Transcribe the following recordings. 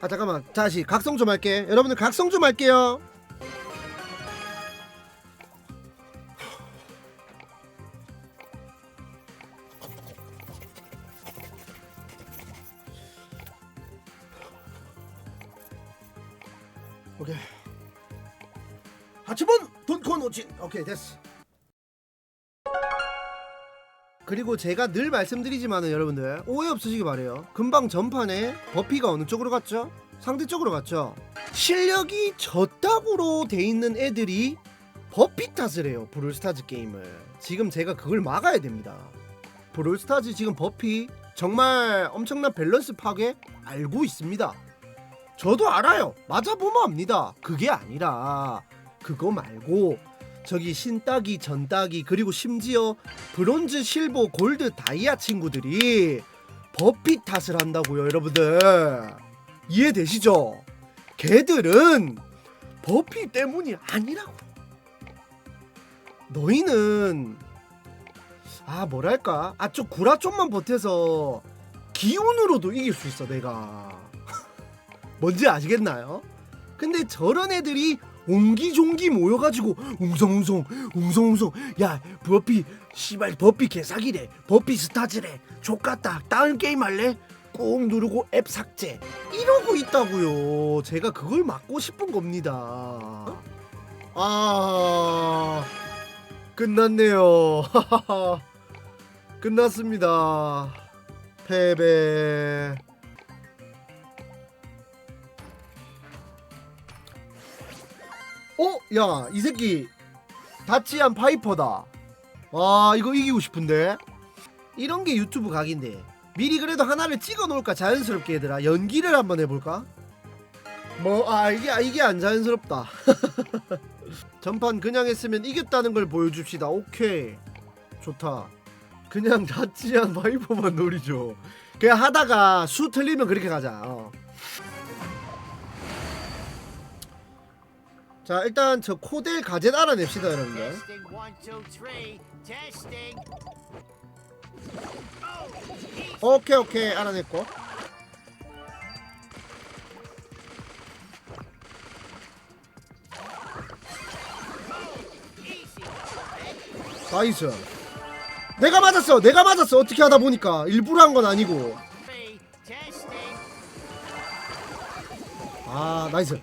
아 잠깐만. 다시 각성 좀 할게. 여러분들 각성 좀 할게요. 오케이. 하치번 돈콘 오친 오케이 됐어 그리고 제가 늘 말씀드리지만은 여러분들 오해 없으시기 바래요. 금방 전판에 버피가 어느 쪽으로 갔죠? 상대 쪽으로 갔죠. 실력이 저따구로 돼 있는 애들이 버피 탓을 해요. 브롤스타즈 게임을. 지금 제가 그걸 막아야 됩니다. 브롤스타즈 지금 버피 정말 엄청난 밸런스 파괴 알고 있습니다. 저도 알아요. 맞아보면 압니다. 그게 아니라 그거 말고 저기 신따기, 전따기 그리고 심지어 브론즈, 실버, 골드, 다이아 친구들이 버피 탓을 한다고요, 여러분들. 이해되시죠? 걔들은 버피 때문이 아니라고. 너희는 아 뭐랄까 아 좀 구라 좀만 보태서 기운으로도 이길 수 있어 내가 뭔지 아시겠나요? 근데 저런 애들이 옹기종기 모여가지고 웅성웅성 웅성웅성. 야 버피 씨발 버피 개사기래. 버피 스타즈래. 족같다. 다른 게임 할래? 꾹 누르고 앱 삭제. 이러고 있다고요. 제가 그걸 막고 싶은 겁니다. 아 끝났네요. 끝났습니다. 패배 어? 야, 이 새끼 다치안 파이퍼다. 와, 이거 이기고 싶은데. 이런 게 유튜브 각인데. 미리 그래도 하나를 찍어 놓을까 자연스럽게 얘들아. 연기를 한번 해 볼까? 뭐, 아 이게 아, 이게 안 자연스럽다. 전판 그냥 했으면 이겼다는 걸 보여줍시다. 오케이, 좋다. 그냥 다치안 파이퍼만 노리죠. 그냥 하다가 수 틀리면 그렇게 가자. 어. 자 일단 저 코델 가젯 알아냅시다 여러분들. 오케이 오케이. 알아냈고. 나이스. 내가 맞았어 내가 맞았어. 어떻게 하다 보니까 일부러 한 건 아니고. 아 나이스.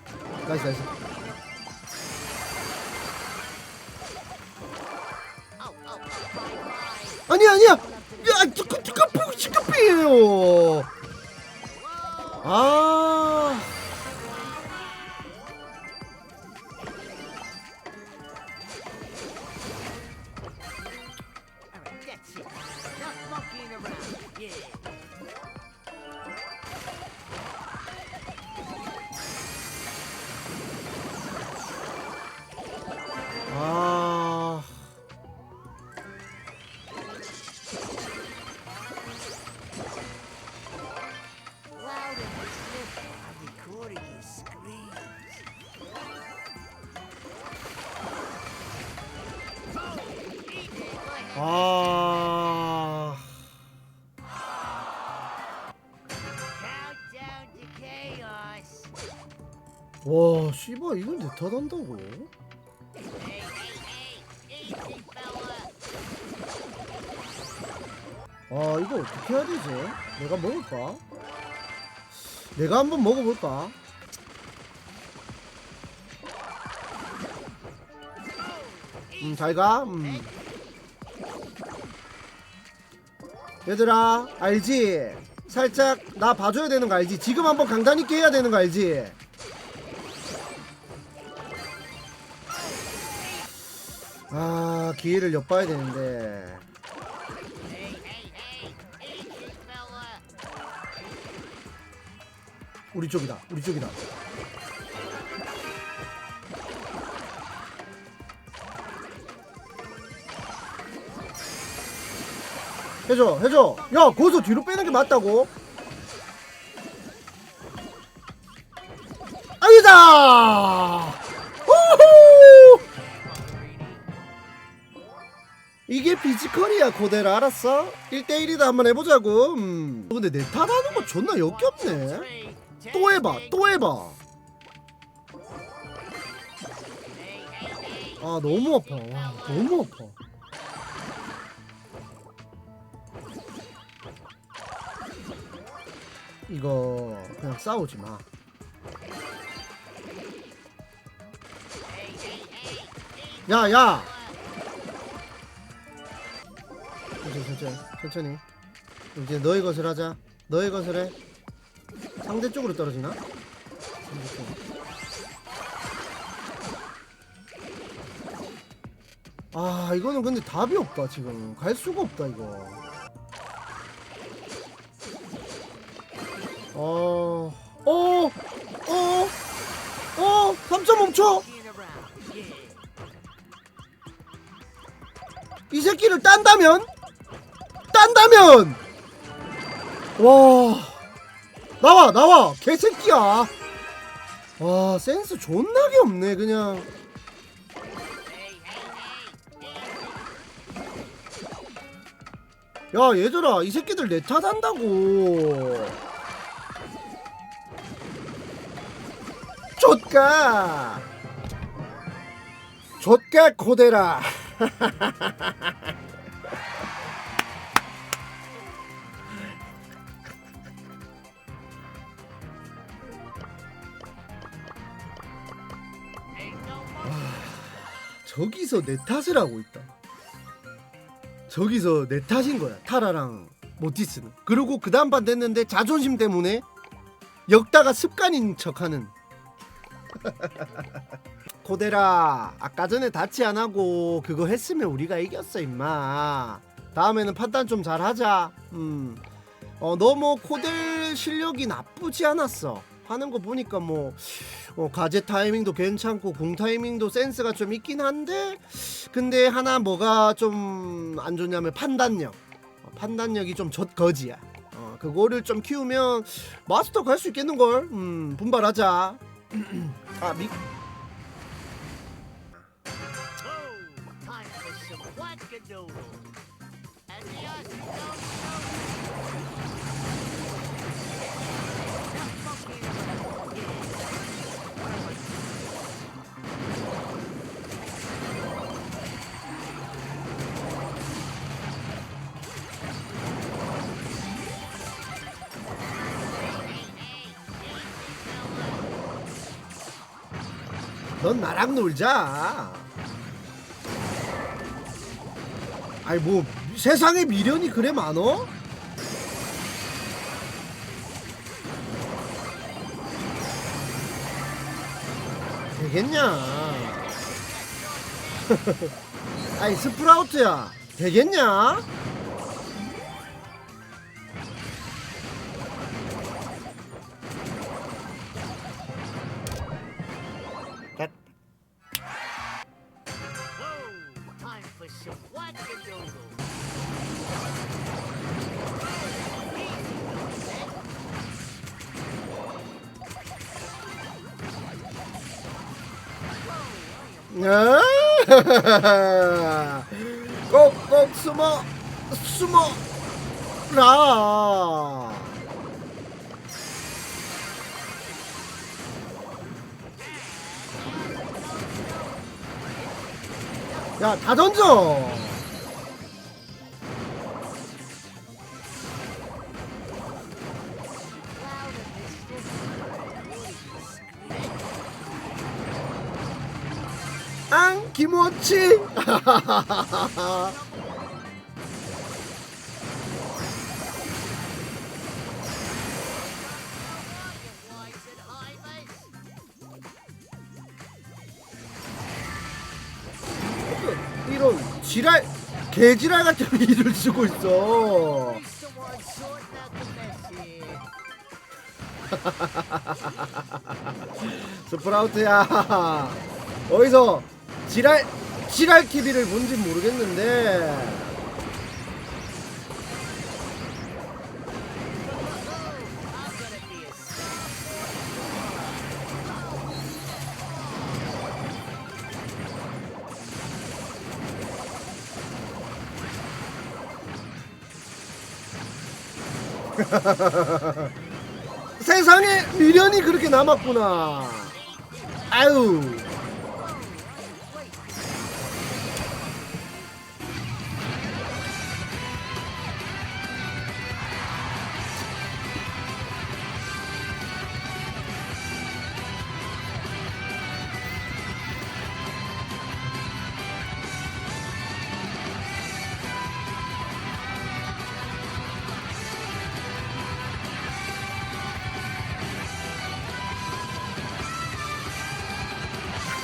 나이스 나이스 아니야 아니야 야 두꺼 시끄피에요 아 와, 씨발 이걸 내 탓 한다고? Hey, hey, hey. Easy, fella. 아, 이거 어떻게 해야 되지? 내가 먹을까? 내가 한번 먹어볼까? 음, 잘 가. 음. 얘들아, 알지? 살짝 나 봐줘야 되는 거 알지? 지금 한번 강단 있게 해야 되는 거 알지? 기회를 엿봐야 되는데. 우리 쪽이다. 우리 쪽이다. 해줘, 해줘. 야, 거기서 뒤로 빼는 게 맞다고? 아니다! 이게 피지컬이야, 고대로 알았어? 1대1이다 한번 해보자고. 음. 근데 내 탓하는 거 존나 역겹네. 또 해봐 또 해봐 아 너무 아파 와 너무 아파 이거 그냥 싸우지 마 야, 야! 천천히, 천천히, 천천히. 이제 너의 것을 하자. 너의 것을 해. 상대 쪽으로 떨어지나? 아, 이거는 근데 답이 없다, 지금. 갈 수가 없다, 이거. 어, 어, 어, 어, 3점 멈춰! 이 새끼를 딴다면? 딴다면! 와 나와 나와 개새끼야. 와 센스 존나게 없네 그냥. 야 얘들아 이 새끼들 내 탓한다고. 좆가! 좆가 코데라 저기서 내 탓을 하고 있다. 저기서 내 탓인 거야. 타라랑 모티스는. 그리고 그 다음 판 됐는데 자존심 때문에 역다가 습관인 척하는. 코데라 아까 전에 다치 안 하고 그거 했으면 우리가 이겼어 임마. 다음에는 판단 좀 잘하자. 음. 어, 너뭐 코델 실력이 나쁘지 않았어. 하는 거 보니까 뭐 어, 가제 타이밍도 괜찮고 공 타이밍도 센스가 좀 있긴 한데 근데 하나 뭐가 좀 안 좋냐면 판단력. 어, 판단력이 좀 젖거지야. 어, 그거를 좀 키우면 마스터 갈 수 있겠는 걸? 음, 분발하자. 아 미, wackadoodle. 넌 나랑 놀자 아이 뭐 세상에 미련이 그래 많어? 되겠냐? 아이 스프라우트야 되겠냐? 꼭꼭 숨어 숨어라 야 다 던져 김오치 이런 지랄 개지랄 같은 일을 쓰고 있어. 스프라우트야 어디서 지랄 지랄 TV를 본진 모르겠는데 세상에 미련이 그렇게 남았구나. 아유.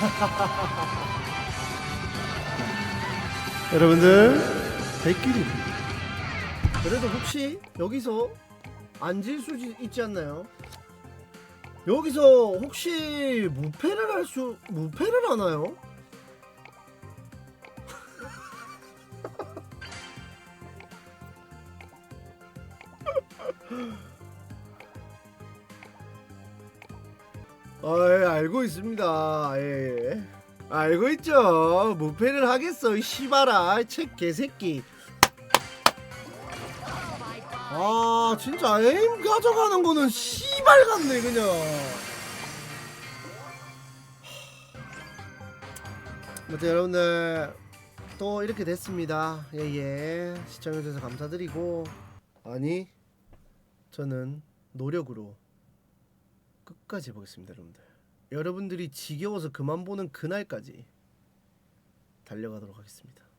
여러분들 백길이 그래도 혹시 여기서 앉을 수 있지 않나요? 여기서 혹시 무패를 할 수 무패를 하나요? 알고 있습니다. 예, 예. 알고 있죠. 무패를 하겠어. 이 씨발아. 책 개새끼. 아, 진짜 에임 가져가는 거는 씨발 같네, 그냥. 아무튼 여러분들 또 이렇게 됐습니다. 예, 예. 시청해주셔서 감사드리고 아니 저는 노력으로 끝까지 해보겠습니다, 여러분들. 여러분들이 지겨워서 그만 보는 그날까지 달려가도록 하겠습니다.